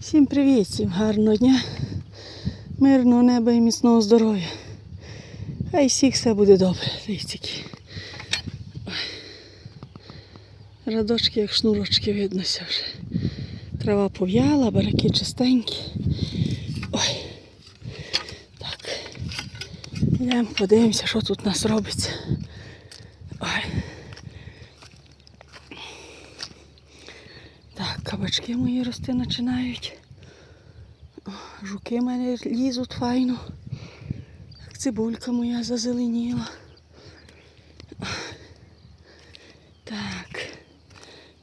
Всім привіт, всім гарного дня, мирного неба і міцного здоров'я. Хай всіх все буде добре. Дивіться. Радочки, як шнурочки виднося вже. Трава пов'яла, бараки чистенькі. Ой. Так. Йдемо, подивимося, що тут у нас робиться. Ой. Так, мої рости починають. Жуки в мене лізуть файно. Цибулька моя зазеленіла. Так.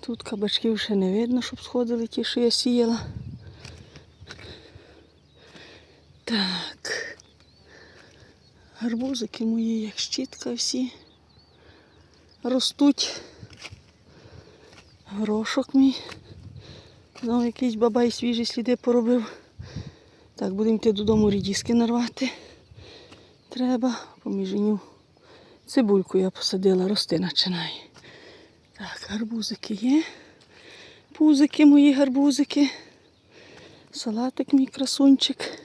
Тут кабачків ще не видно, щоб сходили ті, що я сіяла. Так. Гарбузики мої, як щітка всі. Ростуть. Горошок мій. Знову якийсь бабай свіжі сліди поробив. Так, будемо йти додому рідіски нарвати. Треба поміженю. Цибульку я посадила, рости починає. Так, гарбузики є. Пузики мої гарбузики. Салатик мій красунчик.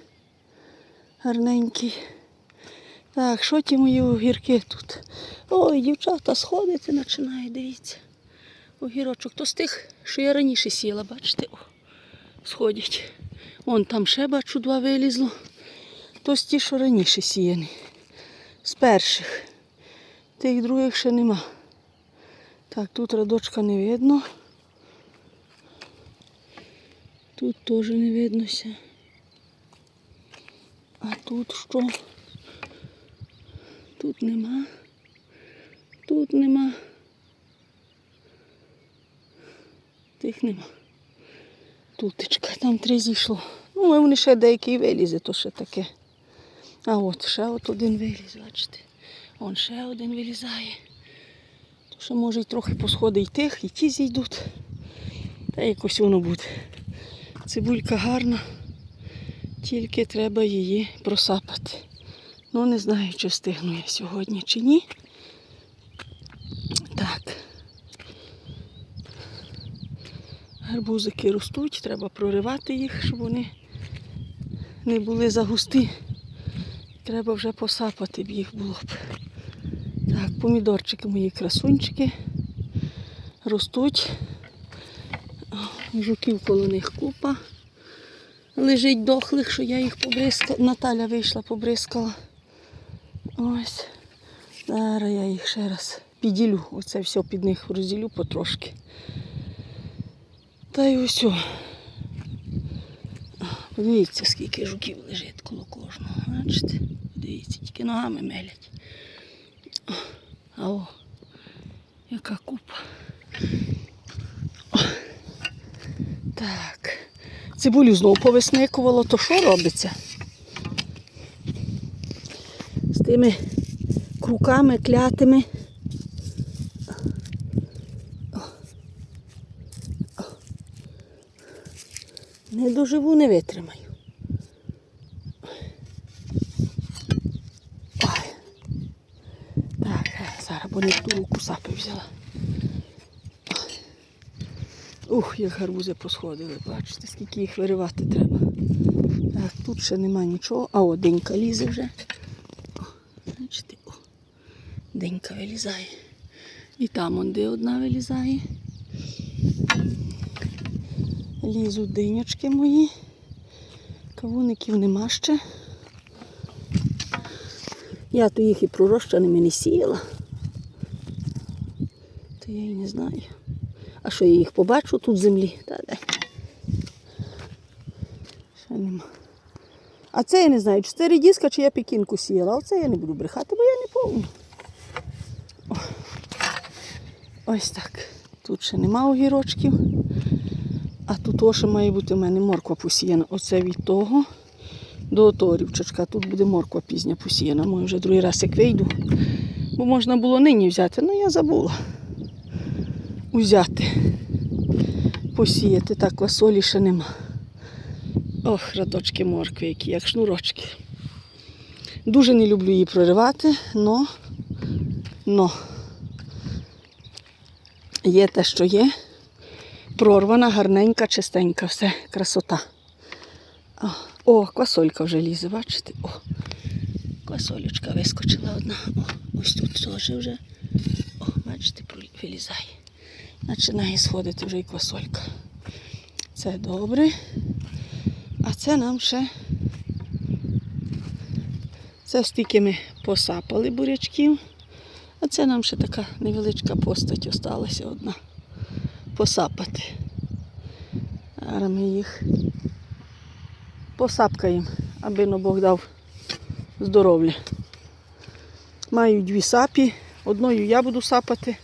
Гарненький. Так, що ті мої огірки тут? Ой, дівчата, сходити починає, дивіться. Огірочок то з тих, що я раніше сіла, бачите, о, сходять. Вон там ще бачу два вилізло. То з ті, що раніше сіяні. З перших. Тих других ще нема. Так, тут радочка не видно. Тут теж не виднося. А тут що? Тут нема. Тут нема. Тих нема. Тутечка, там три зійшло. Ну, вони ще деякий вилізе, то ще таке. А от ще от один виліз, бачите. Вон ще один вилізає. То ще може й трохи посходить тих, і ті зійдуть. Та якось воно буде. Цибулька гарна, тільки треба її просапати. Ну, не знаю, чи встигну я сьогодні чи ні. Так. Гарбузики ростуть, треба проривати їх, щоб вони не були загусті. Треба вже посапати б їх було б. Так, помідорчики мої красунчики ростуть. Жуків коло них купа. Лежить дохлих, що я їх побризкала. Наталя вийшла, побризкала. Ось. Зараз я їх ще раз підділю. Оце все під них розділю потрошки. Та й ось. Подивіться, скільки жуків лежить коло кожного. Бачите? Подивіться, тільки ногами мелять. А о, яка купа. Так. Цибулю знову повисникувало, то що робиться? З тими круками клятими. Не доживу, не витримаю. Ой. Так, е, зараз бо не ту руку сапи взяла. Ух, як гарбузи посходили, бачите, скільки їх виривати треба. Так, тут ще нема нічого. А о, денька лізе вже. Бачите, денька вилізає. І там де одна вилізає. Лізуть динячки мої. Кавуників нема ще. Я то їх і пророщеними не сіяла. То я і не знаю. А що я їх побачу тут в землі? Та де? Ще нема. А це я не знаю, чи це редіска, чи я пекінку сіяла. А Оце я не буду брехати, бо я не помню. Ось так. Тут ще нема огірочків. А тут ось має бути в мене морква посіяна. Оце від того до того рівчачка. Тут буде морква пізня посіяна. Може вже другий раз як вийду. Бо можна було нині взяти, але я забула взяти, посіяти. Так, квасолі ще нема. Ох, радочки моркви, які, як шнурочки. Дуже не люблю її проривати, но, но є те, що є. Прорвана, гарненька, чистенька, все, красота. О, квасолька вже лізе, бачите? О, квасолючка вискочила одна. О, ось тут теж вже. О, бачите, вилізає. Починає сходити вже і квасолька. Це добре. А це нам ще. Це стільки ми посапали бурячків. А це нам ще така невеличка постать осталася одна. Посапати. Зараз ми їх посапкаємо, аби но Бог дав здоров'я. Маю дві сапі. Одною я буду сапати,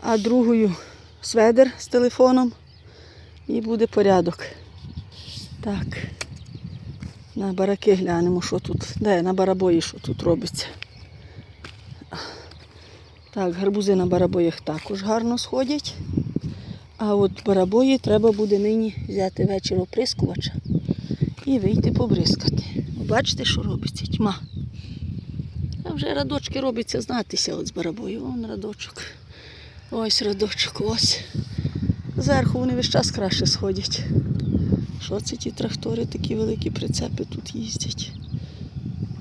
а другою сведер з телефоном. І буде порядок. Так. На бараки глянемо, що тут. Де на барабої, що тут робиться. Так, гарбузи на барабоях також гарно сходять. А от барабої треба буде нині взяти вечір оприскувача і вийти побризкати. Бачите, що робиться? Тьма. А вже радочки робиться знатися от з барабою. Вон радочок. Ось радочок, ось. Зверху вони весь час краще сходять. Що це ті трактори, такі великі прицепи тут їздять?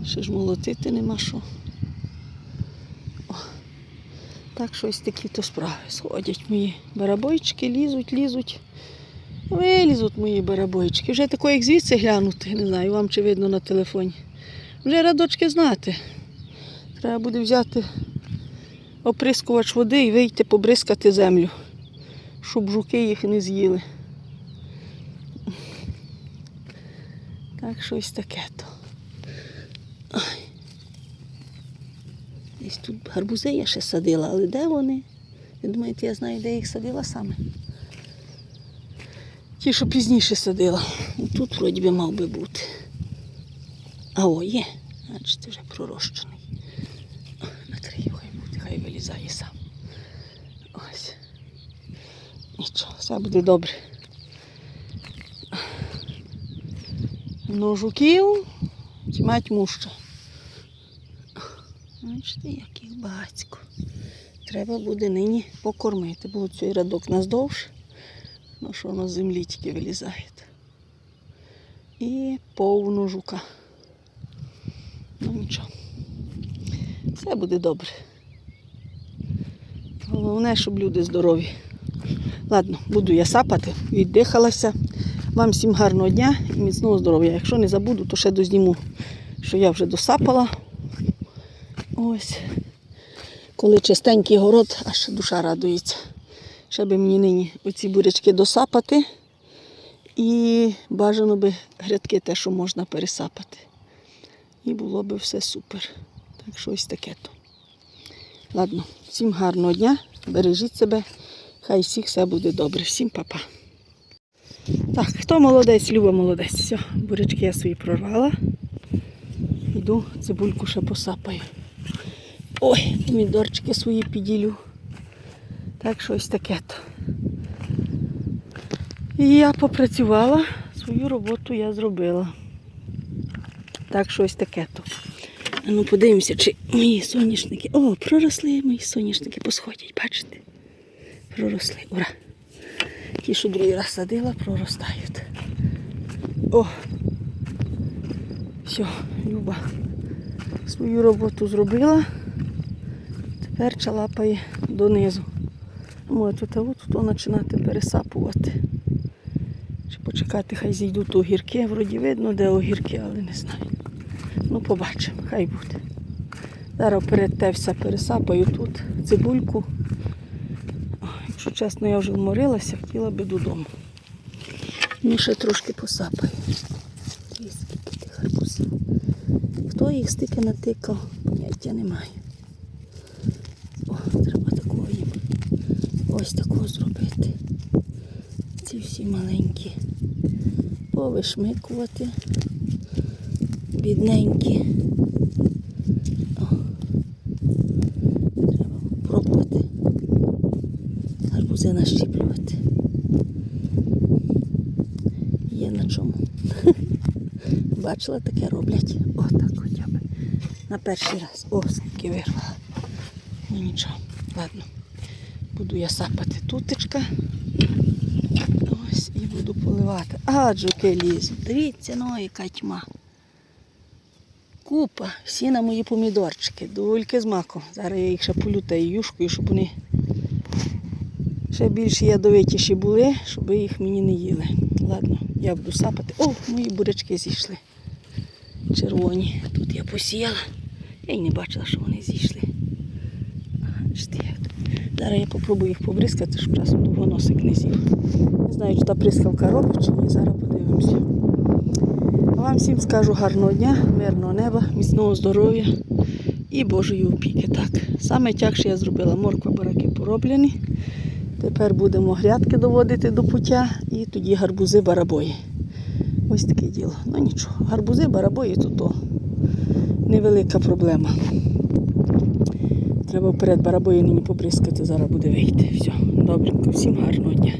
Ще ж молотити нема що. О, так що ось такі то справи. Сходять мої барабойчики, лізуть, лізуть. Вилізуть мої барабойчики. Вже тако, як звідси глянути, не знаю, вам чи видно на телефоні. Вже радочки знати. Треба буде взяти оприскувач води і вийти побризкати землю, щоб жуки їх не з'їли. Так, щось таке то. Ой. Десь тут гарбузи я ще садила, але де вони? Ви думаєте, я знаю, де їх садила саме? Ті, що пізніше садила. Тут вроді би мав би бути. А о, є. Бачите, вже пророщений. О, Накрию, хай буде, хай вилізає сам. Ось. Нічого, все буде добре. Ну, жуків тьма тьмуща. Бачите, як їх багацько. Треба буде нині покормити, бо цей радок наздовж, ну що з землі тільки вилізає. І повну жука. Ну нічого. Все буде добре. Головне, щоб люди здорові. Ладно, буду я сапати, віддихалася. Вам всім гарного дня і міцного здоров'я. Якщо не забуду, то ще дозніму, що я вже досапала. Ось. Коли чистенький город, аж душа радується. Ще би мені нині оці бурячки досапати. І бажано би грядки те, що можна пересапати. І було би все супер. Так що ось таке то. Ладно, всім гарного дня, бережіть себе, хай всіх все буде добре. Всім па-па. Так, хто молодець, Люба молодець. Все, бурячки я свої прорвала. Йду цибульку ще посапаю. Ой, помідорчики свої піділю. Так що ось таке то. І я попрацювала, свою роботу я зробила. Так що ось таке то. Ну подивимося, чи мої соняшники. О, проросли мої соняшники, посходять, бачите? Проросли. Ура! Ті, що другий раз садила, проростають. О! Все, Люба свою роботу зробила. Тепер чалапає донизу. Може тут, от починати пересапувати. Чи почекати, хай зійдуть огірки. Вроді видно, де огірки, але не знаю. Ну, побачимо, хай буде. Зараз перед те все пересапаю тут цибульку. Якщо чесно, я вже вморилася, хотіла би додому. Ну, ще трошки посапаю. Скільки тих гарбузів. Хто їх стільки натикав, поняття немає. О, треба такого їм. Ось такого зробити. Ці всі маленькі. Повишмикувати. Бідненькі. О. Треба пробувати. Гарбузи нащіплювати. Є на чому. Бачила, таке роблять. Отак хоча б. На перший раз. О, скільки вирвала. Ну нічого. Ладно. Буду я сапати тутечка. Ось. І буду поливати. А, джуки лізуть. Дивіться, ну, яка тьма. Купа, всі на мої помідорчики, дульки з маком. Зараз я їх ще полютаю юшкою, щоб вони ще більш ядовитіші були, щоб їх мені не їли. Ладно, я буду сапати. О, мої бурячки зійшли. Червоні. Тут я посіяла. Я й не бачила, що вони зійшли. Ага, бачите, як тут. Зараз я попробую їх побризкати, щоб часом довгоносик не з'їв. Не знаю, чи та прискавка робить чи ні. Зараз подивимося. А вам всім скажу гарного дня, мирного неба, міцного здоров'я і Божої опіки. Так, саме тягше я зробила морква бараки пороблені. Тепер будемо грядки доводити до пуття і тоді гарбузи барабої. Ось таке діло. Ну нічого, гарбузи, барабої то то невелика проблема. Треба вперед барабою нині побризкати, зараз буде вийти. Все, добренько, всім гарного дня.